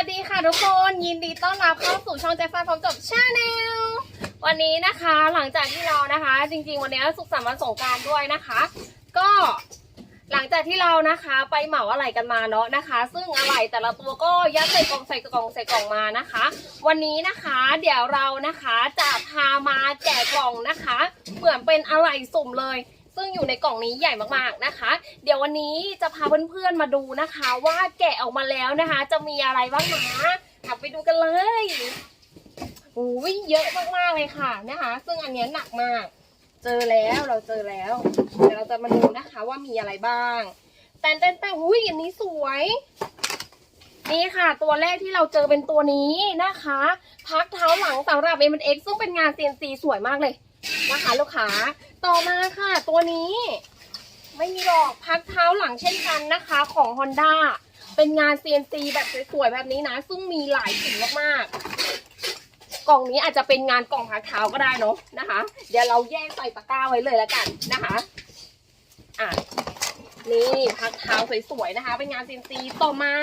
วัสดีค่ะทุกคนยินดีต้อนรับเข้าสู่ช่องแจ็คฟ้าพร้อมจบชาแนลวันนี้นะคะหลังจากที่เรานะคะ จริงๆ วันนี้สุขสันต์วันสงกรารด้วยนะคะ ก็หลังจากที่เรานะคะไปเหมาอะไรกันมาเนาะนะคะ ซึ่งอะไรแต่ละตัวก็ยัดใส่กล่องใส่กล่องใส่กล่องมานะคะ วันนี้นะคะเดี๋ยวเรานะคะจะพามาแกะกล่องนะคะ เหมือนเป็นอะไรสุ่มเลย ซึ่งอยู่ในกล่องนี้ใหญ่มากๆนะคะ เดี๋ยววันนี้จะพาเพื่อนๆมาดูนะคะ ว่าแกะออกมาแล้วนะคะ จะมีอะไรบ้างนะขับไปดูกันเลยโอ้ยเยอะมากๆเลยค่ะนะคะ ซึ่งอันนี้หนักมาก เจอแล้วเราเจอแล้วเดี๋ยวเราจะมาดูนะคะว่ามีอะไรบ้าง แต่แต่แต่หุ้ยอันนี้สวยนี่ค่ะ ตัวแรกที่เราเจอเป็นตัวนี้นะคะ พักเท้าหลังสำหรับ m อ x ซึ่งเป็นงาน CNC สวยมากเลย นะคะลูกค้าต่อมาค่ะ ตัวนี้ ไม่มีหรอกพักเท้าหลังเช่นกันนะคะ ของ Honda เป็นงาน CNC แบบสวยๆแบบนี้นะ ซึ่งมีหลายสีมากๆ กล่องนี้อาจจะเป็นงานกล่องพักเท้าก็ได้เนาะนะคะ เดี๋ยวเราแยกใส่ตะกร้าไว้เลยแล้วกันนะคะอะนี่พักเท้าสวยๆนะคะ เป็นงาน CNC ต่อมา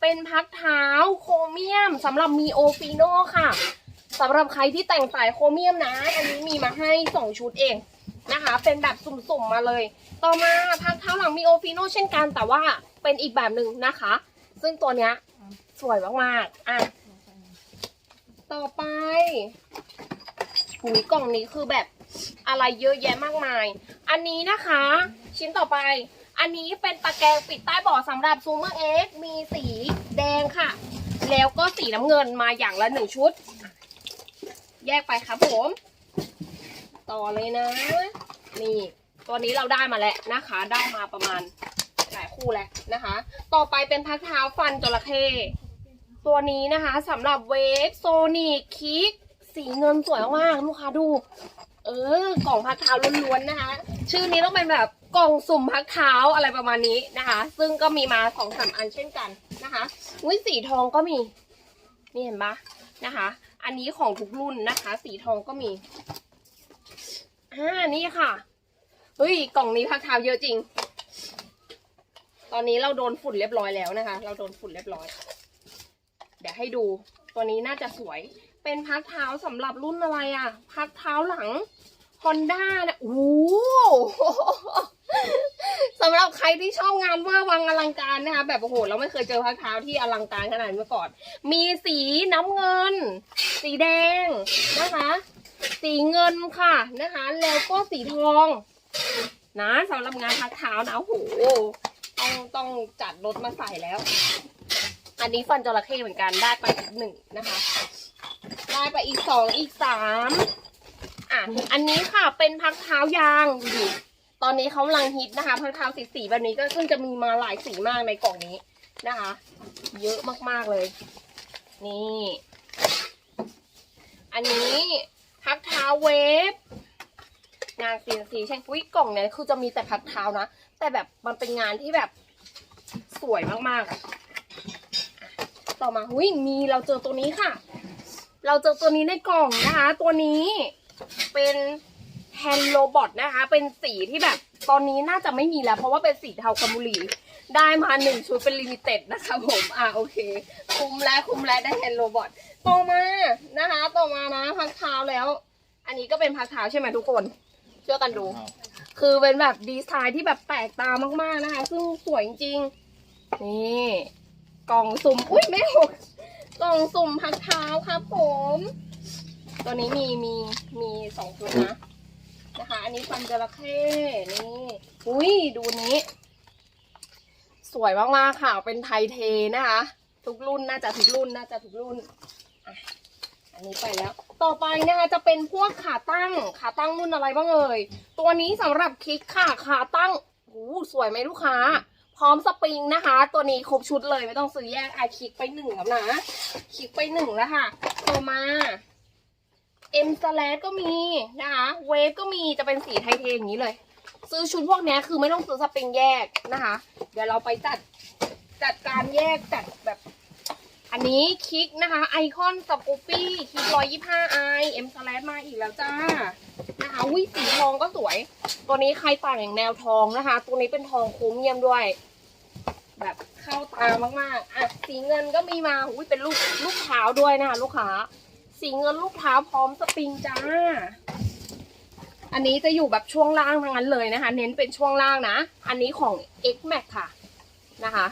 เป็นพักเท้าโครเมียมสำหรับมีโอฟิโนค่ะ สำหรับใครที่แต่งสายโครเมียมนะ อันนี้มีมาให้สองชุดเองนะคะ เป็นแบบสุ่มๆมาเลย ต่อมาพักเท้าหลังมีโอฟิโนเช่นกัน แต่ว่าเป็นอีกแบบหนึ่งนะคะ ซึ่งตัวเนี้ยสวยมากๆอะต่อไปหุยกล่องนี้คือแบบอะไรเยอะแยะมากมาย อันนี้นะคะ ชิ้นต่อไป อันนี้เป็นตะแกรงปิดใต้เบาะสำหรับซูเมอร์เอ็กมีสีแดงค่ะ แล้วก็สีน้ำเงินมาอย่างละหนึ่งชุด แยกไปครับผม ต่อเลยนะ นี่ ตัวนี้เราได้มาแล้วนะคะ ได้มาประมาณหลายคู่แล้วนะคะ ต่อไปเป็นพักเท้าฟันจระเข้ตัวนี้นะคะสำหรับเวฟโซนิกคิกสีเงินสวยมากลูกค้าดู เออกล่องพักเท้าล้วนๆนะคะ ชื่อนี้ต้องเป็นแบบกล่องสุ่มพักเท้าอะไรประมาณนี้นะคะ ซึ่งก็มีมาสองสามอันเช่นกันนะคะอุ้ยสีทองก็มีนี่เห็นปะนะคะ อันนี้ของทุกรุ่นนะคะ สีทองก็มีอ่านี่ค่ะเฮ้ยกล่องนี้พักเท้าเยอะจริง ตอนนี้เราโดนฝุ่นเรียบร้อยแล้วนะคะ เราโดนฝุ่นเรียบร้อย เดี๋ยวให้ดู ตัวนี้น่าจะสวย เป็นพักเท้าสำหรับรุ่นอะไรอะ่ะพักเท้าหลัง Honda นะโอ้ำหรับใครที่ชอบงานว่าวังอลังการนะคะ แบบโอ้โหเราไม่เคยเจอพักเท้าที่อลังการขนาดนี้มาก่อน มีสีน้ำเงิน สีแดงนะคะ สีเงินค่ะนะคะ แล้วก็สีทอง นะสำหรับงานพักเท้านะโอ้โหต้องต้องจัดรถมาใส่แล้ว อันนี้ฟันจระเข้เหมือนกันได้ไปอีกหนึ่งนะคะ ได้ไปอีกสองอีกสามอะอันนี้ค่ะเป็นพักเท้ายางดูดิ ตอนนี้เขากำลังฮิตนะคะพักเท้าสีสีแบบนี้ก็ซึ่งจะมีมาหลายสีมากในกล่องนี้นะคะ เยอะมากๆเลย นี่ อันนี้พักเท้าเวฟงานซีนซีใช่อุ้ยกล่องเนี่ยคือจะมีแต่พักเท้านะ แต่แบบมันเป็นงานที่แบบสวยมากๆอะต่อมาอุ้ยมีเราเจอตัวนี้ค่ะ เราเจอตัวนี้ในกล่องนะคะ ตัวนี้เป็น แฮนด์โรบอทนะคะ เป็นสีที่แบบตอนนี้น่าจะไม่มีแล้ว เพราะว่าเป็นสีเทากำมุรีได้มาหนึ่งชุดเป็นลิมิเต็ดนะคะผมอะโอเค คุ้มแล้วคุ้มแล้วได้แฮนด์โรบอทต่อมานะคะ ต่อมานะพักเท้าแล้ว อันนี้ก็เป็นพักเท้าใช่ไหมทุกคนเชื่อกันดู คือเป็นแบบดีไซน์ที่แบบแปลกตามากๆนะคะ ซึ่งสวยจริงๆนี่กล่องสุ่มอุ้ยไม่หกกล่องสุ่มพักเท้าครับผม ตัวนี้มีมีมีสองชุดนะ นะคะ อันนี้ฟันจระเข้นี่อุ้ยดูนี้ สวยมากๆค่ะเป็นไทยเทนะคะ ทุกรุ่นน่าจะทุกรุ่นน่าจะทุกรุ่นอันนี้ไปแล้ว ต่อไปนะคะจะเป็นพวกขาตั้งขาตั้งรุ่นอะไรบ้างเอ่ยตัวนี้สำหรับคลิกค่ะขาตั้งโอ้สวยไหมลูกค้า พร้อมสปริงนะคะ ตัวนี้ครบชุดเลยไม่ต้องซื้อแยกอคลิกไปหนึ่งแล้วนะคลิกไปหนึ่งแล้วค่ะต่อมา เอ็มสแลก็มีนะคะเวฟก็มีจะเป็นสีไทเทอย่างนี้เลย ซื้อชุดพวกนี้คือไม่ต้องซื้อสปริงแยกนะคะ เดี๋ยวเราไปจัดจัดการแยกจัดแบบ อันนี้คลิกนะคะ ไอคอนสกูปี้คลิกร้อยยี่ห้าไอเอ็มสแลมาอีกแล้วจ้านะคะวิสีทองก็สวย ตัวนี้ใครต่างอย่างแนวทองนะคะ ตัวนี้เป็นทองโครเมียมด้วย แบบเข้าตามากๆอะสีเงินก็มีมาอุ้ยเป็นลูกลูกเท้าด้วยนะคะลูกค้า สีเงินลูกเท้าพร้อมสปริงจ้า อันนี้จะอยู่แบบช่วงล่างทั้งนั้นเลยนะคะ เน้นเป็นช่วงล่างนะ อันนี้ของ X Max ค่ะนะคะ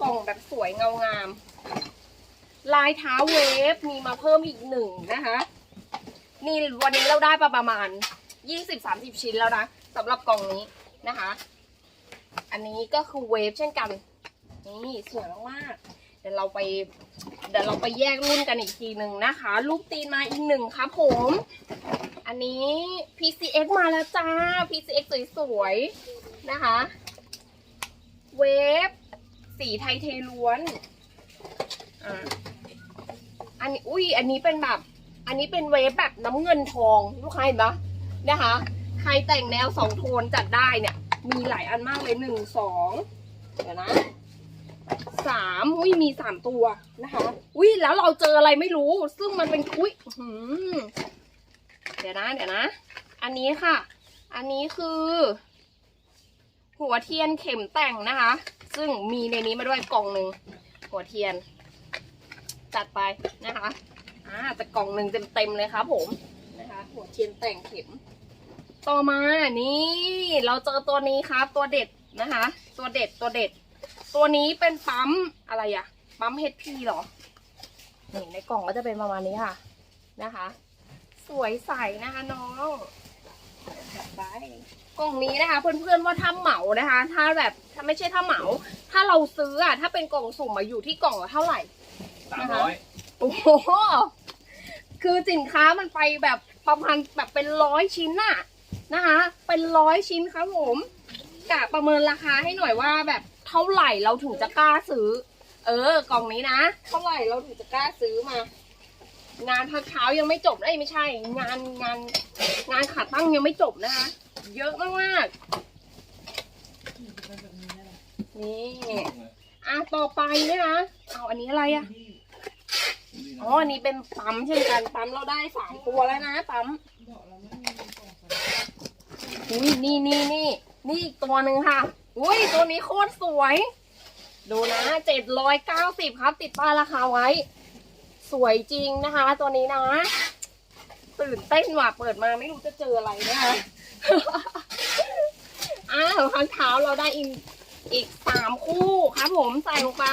กล่องแบบสวยเงางาม ลายเท้าเวฟมีมาเพิ่มอีกหนึ่งนะคะ นี่วันนี้เราได้ประมาณ 20-30 ชิ้นแล้วนะสำหรับกล่องนี้นะคะ อันนี้ก็คือเวฟเช่นกัน นี่สวยมากๆเดี๋ยวเราไป เดี๋ยวเราไปแยกรุ่นกันอีกทีหนึ่งนะคะรูปตีนมาอีกหนึ่งครับผม อันนี้ PCX มาแล้วจ้า PCX สวยๆนะคะ เวฟสีไทยเทล้วนอ่าอันนี้อุ้ยอันนี้เป็นแบบ อันนี้เป็นเวฟแบบน้ำเงินทองลูกค้าเห็นปะนะคะ ใครแต่งแนวสองโทนจัดได้เนี่ย มีหลายอันมากเลยหนึ่งสองเดี๋ยวนะ สามอุ้ยมีสามตัวนะคะอุ้ยแล้วเราเจออะไรไม่รู้ ซึ่งมันเป็นอุ้ยเดี๋ยวนะ เดี๋ยวนะ อันนี้ค่ะ อันนี้คือ หัวเทียนเข็มแต่งนะคะ ซึ่งมีในนี้มาด้วยกล่องหนึ่งหัวเทียน จัดไปนะคะอ่าแต่กล่องหนึ่งเต็มๆเลยครับผมนะคะ หัวเทียนแต่งเข็ม ต่อมานี่ เราเจอตัวนี้ครับ ตัวเด็ดนะคะ ตัวเด็ดตัวเด็ด ตัวนี้เป็นปั๊มอะไรอะปั๊ม HP เหรอ นี่ในกล่องก็จะเป็นประมาณนี้ค่ะ นะคะ สวยใสนะคะน้องจัดไปกล่องนี้นะคะ เพื่อนๆว่าถ้าเหมานะคะ ถ้าแบบถ้าไม่ใช่ถ้าเหมา ถ้าเราซื้ออะถ้าเป็นกล่องสุ่มมาอยู่ที่กล่องละเท่าไหร่สามร้อยโอ้โหคือสินค้ามันไปแบบประมาณแบบเป็นร้อยชิ้นน่ะนะคะ เป็นร้อยชิ้นครับผมกะประเมินราคาให้หน่อยว่าแบบ เท่าไหร่เราถึงจะกล้าซื้อ เออกล่องนี้นะเท่าไหร่เราถึงจะกล้าซื้อมา งานพักเท้ายังไม่จบเอ้ยไม่ใช่ งานงาน งานขาตั้งยังไม่จบนะคะเยอะมากๆนี่อะต่อไปนะคะเอาอันนี้อะไรอะอ๋ออันนี้เป็นปั๊มเช่นกันปั๊มเราได้สามตัวแล้วนะปั๊มอุ้ยนี่นี่นี่นี่อีกตัวหนึ่งค่ะ อุ้ยตัวนี้โคตรสวย ดูนะเจ็ดร้อยเก้าสิบครับ ติดป้ายราคาไว้ สวยจริงนะคะ ตัวนี้นะตื่นเต้นว่ะเปิดมาไม่รู้จะเจออะไรนะคะอ้าวข้งเท้าเราได้อีกอีกสามคู่ครับผมใส่ลงไป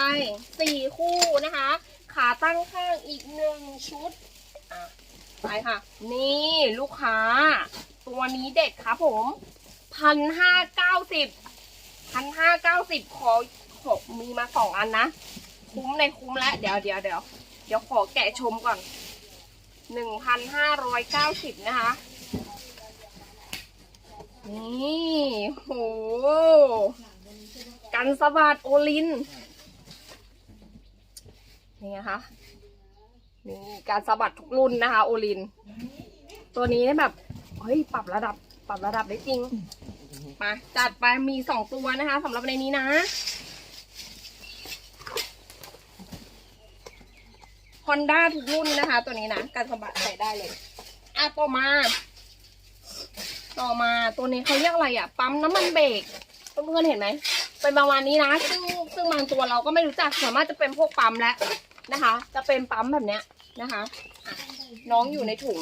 สี่คู่นะคะ ขาตั้งข้างอีกหนึ่งชุดอะไปค่ะ นี่ลูกค้า ตัวนี้เด็ดครับผมพันห้าเก้าสิบ พันห้าเก้าสิบขอมีมาสองอันนะ คุ้มในคุ้มแล้วเดี๋ยวเดี๋ยวเดี๋ยวเดี๋ยวขอแกะชมก่อนหนึ่งพันห้าร้อยเก้าสิบนะคะ นี่โห กันสะบัดโอลิน นี่นะคะนี่การสะบัดทุกรุ่นนะคะ โอลิน ตัวนี้แบบ เฮ้ย ปรับระดับ ปรับระดับได้จริง มาจัดไปมีสองตัวนะคะสำหรับในนี้นะ Honda ทุกรุ่นนะคะ ตัวนี้นะการสะบัดใส่ได้เลย อะต่อมา ต่อมาตัวนี้เขาเรียกอะไรอะ ปั๊มน้ำมันเบรกเพื่อนๆเห็นไหมเป็นประมาณนี้นะ ซึ่งซึ่งบางตัวเราก็ไม่รู้จักสามารถจะเป็นพวกปั๊มแล้วนะคะ จะเป็นปั๊มแบบเนี้ยนะคะอะน้องอยู่ในถุง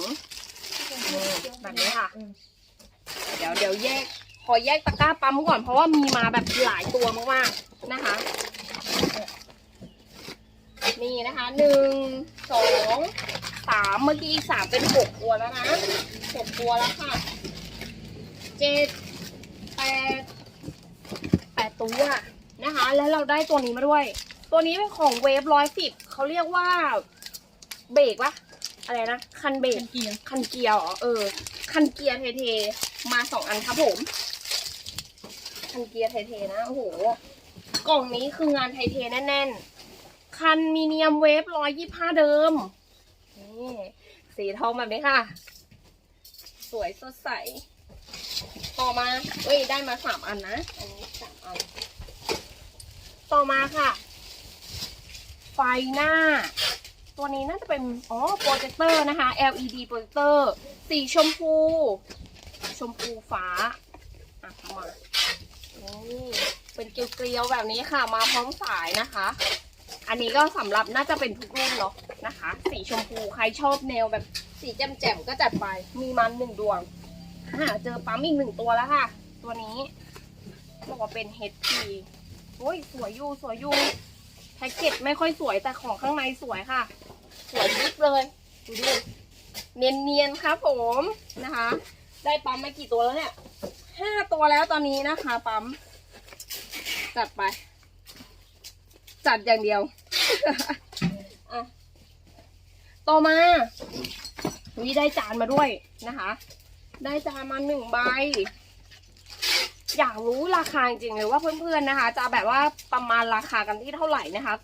แบบนี้ค่ะ เดี๋ยวเดี๋ยวแยก ขอแยกตะกร้าปั๊มก่อนเพราะว่ามีมาแบบหลายตัวมากๆนะคะ นี่นะคะหนึ่งสองสามเมื่อกี้อีกสามเป็นหกตัวแล้วนะหกตัวแล้วค่ะเจ็ดแปดแปดตัวนะคะ แล้วเราได้ตัวนี้มาด้วย ตัวนี้เป็นของเวฟร้อยสิบเขาเรียกว่าเบรกวะอะไรนะ คันเบรกเกียร์คันเกียร์เหรอเออ คันเกียร์เทๆมาสองอันครับผม คันเกียร์ไทเทนะ โอ้โห กล่องนี้คืองานไทเทแน่นๆ คันมีเนียมเวฟร้อยยี่ห้าเดิม นี่สีทองแบบนี้ค่ะ สวยสดใส ต่อมา เอ้ย ได้มาสามอันนะ อันนี้สามอัน ต่อมาค่ะ ไฟหน้า ตัวนี้น่าจะเป็น อ๋อ โปรเจคเตอร์นะคะ LED โปรเจคเตอร์ สีชมพู ชมพูฟ้า นี่เป็นเกลียวๆแบบนี้ค่ะ มาพร้อมสายนะคะ อันนี้ก็สำหรับน่าจะเป็นทุกรุ่นเนาะนะคะ สีชมพูใครชอบแนวแบบสีแจ่มๆก็จัดไปมีมันหนึ่งดวงอ่าเจอปั๊มอีกหนึ่งตัวแล้วค่ะ ตัวนี้บอกว่าเป็น HP โอ้ยสวยอยู่สวยอยู่แพ็กเกจไม่ค่อยสวยแต่ของข้างในสวยค่ะ สวยยิบเลยดูดิเนียนๆครับผมนะคะ ได้ปั๊มมากี่ตัวแล้วเนี่ยห้าตัวแล้วตอนนี้นะคะ ปั๊ม จัดไป จัดอย่างเดียวอะต่อมาวิได้จานมาด้วยนะคะ ได้จานมาหนึ่งใบ อยากรู้ราคาจริงๆเลยว่าเพื่อนๆนะคะ จะแบบว่าประมาณราคากันที่เท่าไหร่นะคะ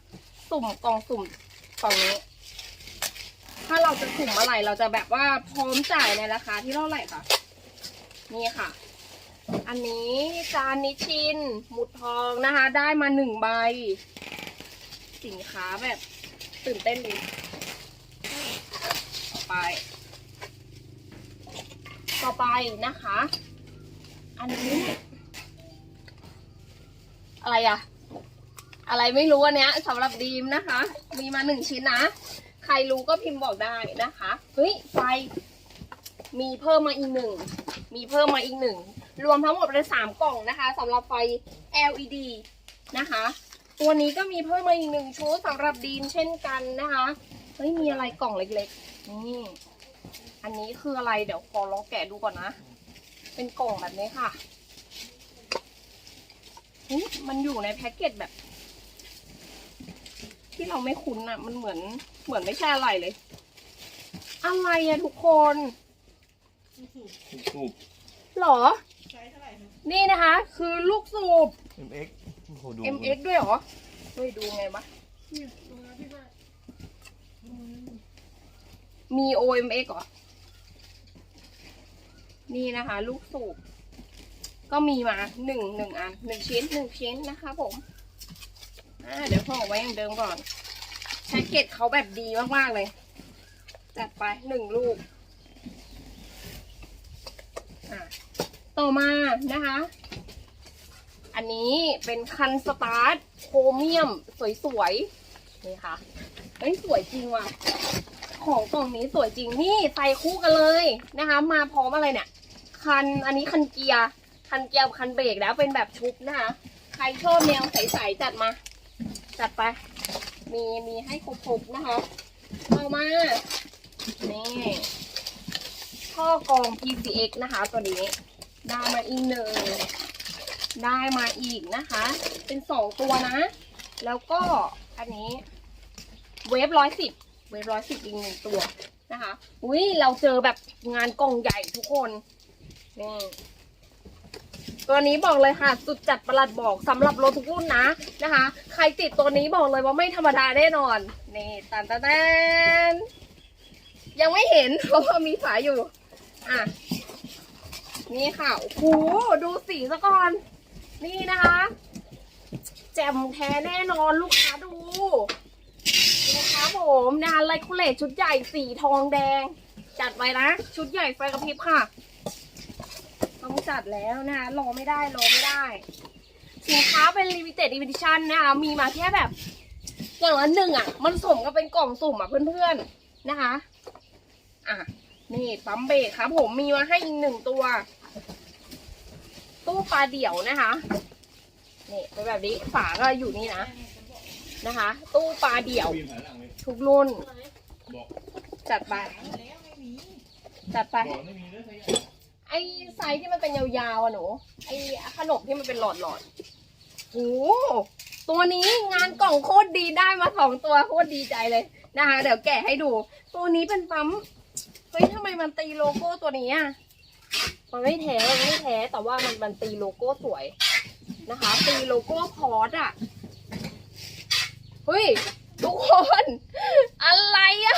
สุ่มกล่องสุ่มกล่องนี้ ถ้าเราจะสุ่มอะไรเราจะแบบว่าพร้อมจ่ายในราคาที่เท่าไหร่คะนี่ค่ะ อันนี้จานนิชิน หมุดทองนะคะ ได้มาหนึ่งใบ สินค้าแบบตื่นเต้นดีต่อไป ต่อไปนะคะ อันนี้ อะไรอะอะไรไม่รู้อันเนี้ยสำหรับดีมนะคะ มีมาหนึ่งชิ้นนะ ใครรู้ก็พิมพ์บอกได้นะคะ เฮ้ยไฟมีเพิ่มมาอีกหนึ่ง มีเพิ่มมาอีกหนึ่ง รวมทั้งหมดเป็นสามกล่องนะคะสำหรับไฟ LED นะคะ ตัวนี้ก็มีเพิ่มมาอีกหนึ่งชุดสำหรับดีมเช่นกันนะคะเฮ้ยมีอะไรกล่องเล็กๆนี่อันนี้คืออะไรเดี๋ยวขอลองแกะดูก่อนนะ เป็นกล่องแบบนี้ค่ะเฮ้ยมันอยู่ในแพ็กเกจแบบ ที่เราไม่คุ้นอะมันเหมือนเหมือนไม่ใช่อะไรเลย อะไรอะทุกคนสูบหรอ นี่นะคะ คือลูกสูบ MX โอ้โหดู MX ด้วยเหรอเฮ้ยดูไงวะมี OMX เหรอ นี่นะคะ ลูกสูบ ก็มีมาหนึ่งหนึ่งอันหนึ่งชิ้นหนึ่งชิ้นนะคะผมอ่าเดี๋ยวพ่อเอาไว้อย่างเดิมก่อนแพ็กเกจเขาแบบดีมากๆเลย จัดไปหนึ่งลูก อะ ต่อมานะคะ อันนี้เป็นคันสตาร์ทโครเมียมสวยๆนี่ค่ะเฮ้ยสวยจริงว่ะ ของกล่องนี้สวยจริงนี่ใส่คู่กันเลยนะคะ มาพร้อมอะไรเนี่ย คันอันนี้คันเกียร์คันเกียร์คันเบรกแล้วเป็นแบบชุบนะคะ ใครชอบแนวใสๆจัดมา จัดไป มีมีให้ครบๆนะคะต่อมานี่ท่อกรอง PCX นะคะตัวนี้ ได้มาอีกหนึ่งได้มาอีกนะคะ เป็นสองตัวนะ แล้วก็อันนี้เวฟร้อยสิบเวฟร้อยสิบอีกหนึ่งตัวนะคะอุ้ยเราเจอแบบงานกล่องใหญ่ทุกคนนี่ตัวนี้บอกเลยค่ะ สุดจัดประหลัดบอกสำหรับรถทุกรุ่นนะนะคะ ใครติดตัวนี้บอกเลยว่าไม่ธรรมดาแน่นอนนี่ตันตันตันยังไม่เห็นเพราะว่ามีฝาอยู่ อะ นี่ค่ะ โอ้โห ดูสีซะก่อน นี่นะคะ แจ่มแท้แน่นอนลูกค้าดูนะคะผมนะคะไลคูเลตชุดใหญ่สีทองแดง จัดไว้นะ ชุดใหญ่ไฟกระพริบค่ะ ต้องจัดแล้วนะคะรอไม่ได้ รอไม่ได้ สินค้าเป็น limited edition นะคะ มีมาแค่แบบอย่างละหนึ่งอะ มันสมกับเป็นกล่องสุ่มอะเพื่อนๆ นะคะ อะ นี่ปั๊มเบรกครับผมมีมาให้อีกหนึ่งตัว ตู้ปลาเดี่ยวนะคะนี่เป็นแบบนี้ฝาก็อยู่นี่นะนะคะ ตู้ปลาเดี่ยว ทุกรุ่น จัดไปจัดไปไอ้ไซส์ที่มันเป็นยาวๆอะหนูไอ้ขนมที่มันเป็นหลอดๆโอ้โหตัวนี้งานกล่องโคตรดีได้มาสองตัวโคตรดีใจเลยนะคะ เดี๋ยวแกะให้ดู ตัวนี้เป็นปั๊มเฮ้ยทำไมมันตีโลโก้ตัวนี้อะ มันไม่แท้มันไม่แท้แต่ว่ามันมันตีโลโก้สวยนะคะ ตีโลโก้พอร์ตอะเฮ้ยทุกคน อะไรอะ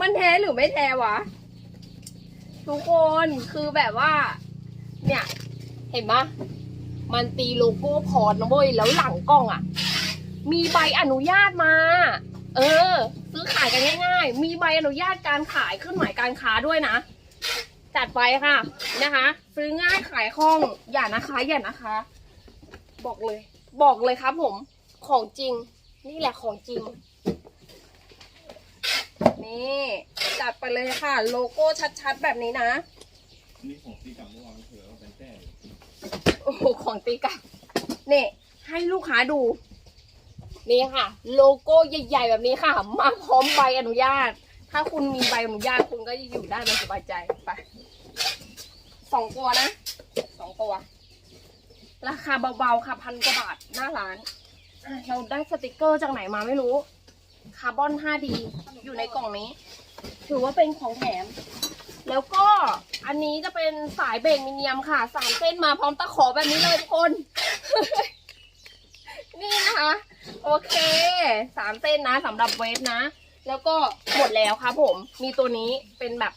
มันแท้หรือไม่แท้วะ ทุกคนคือแบบว่า เนี่ย เห็นปะมันตีโลโก้พอร์ตนะเว้ยแล้วหลังกล้องอะ มีใบอนุญาตมา เออ ซื้อขายกันง่าย ๆ มีใบอนุญาตการขายเครื่องหมายการค้าด้วยนะ จัดไปค่ะนะคะ ซื้อง่ายขายคล่องอย่านะคะอย่านะคะ บอกเลย บอกเลยครับผมของจริง นี่แหละของจริง นี่จัดไปเลยค่ะ โลโก้ชัดๆ แบบนี้นะนี่ของตีกับเมื่อวานเผื่อว่าเป็นแต้โอ้โหของตีกลับนี่ให้ลูกค้าดู นี่ค่ะ โลโก้ใหญ่ๆแบบนี้ค่ะ มาพร้อมใบอนุญาต ถ้าคุณมีใบอนุญาตคุณก็อยู่ได้แบบสบายใจไปสองตัวนะสองตัว ราคาเบาๆค่ะพันกว่าบาทหน้าร้าน เราได้สติกเกอร์จากไหนมาไม่รู้ คาร์บอน 5D อยู่ในกล่องนี้ ถือว่าเป็นของแถม แล้วก็อันนี้จะเป็นสายเบรกมิเนียมค่ะ สามเส้นมาพร้อมตะขอแบบนี้เลยทุกคน นี่นะคะ โอเค สามเส้นนะสำหรับเวฟนะ แล้วก็หมดแล้วครับผม มีตัวนี้เป็นแบบ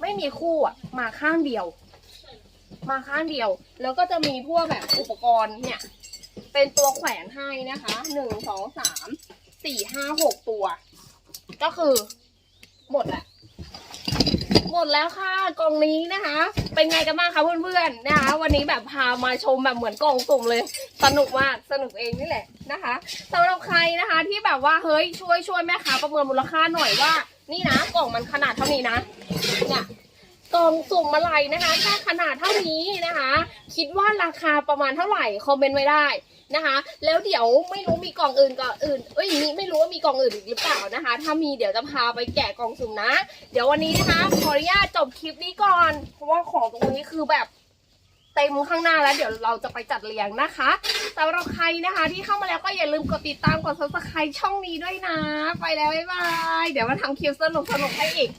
ไม่มีคู่อะ มาข้างเดียว มาข้างเดียว แล้วก็จะมีพวกแบบอุปกรณ์เนี่ย เป็นตัวแขวนให้นะคะหนึ่งสองสามสี่ห้าหกตัว ก็คือหมดแหละ มดแล้วค่ะกล่องนี้นะคะ เป็นไงกันบ้างคะเพื่อนๆนะคะ วันนี้แบบพามาชมแบบเหมือนกล่องสุ่มเลย สนุกมากสนุกเองนี่แหละนะคะสำหรับใครนะคะที่แบบว่าเฮ้ยช่วยช่วยแม่ค้าประเมินมูลค่าหน่อยว่า นี่นะกล่องมันขนาดเท่านี้นะเนี่ยกล่องสุ่มอะไรนะคะแค่ขนาดเท่านี้นะคะ คิดว่าราคาประมาณเท่าไหร่คอมเมนต์ไว้ได้ นะคะ แล้วเดี๋ยวไม่รู้มีกล่องอื่นกับอื่นเอ้ยมีไม่รู้ว่ามีกล่องอื่นอีกหรือเปล่านะคะ ถ้ามีเดี๋ยวจะพาไปแกะกล่องสุ่มนะ เดี๋ยววันนี้นะคะขออนุญาตจบคลิปนี้ก่อน เพราะว่าของตรงนี้คือแบบเต็มข้างหน้าแล้วเดี๋ยวเราจะไปจัดเรียงนะคะสำหรับใครนะคะ ที่เข้ามาแล้วก็อย่าลืมกดติดตามกด subscribe ช่องนี้ด้วยนะ ไปแล้วบ๊ายบาย เดี๋ยวมาทำคลิปสนุกสนุกให้อีก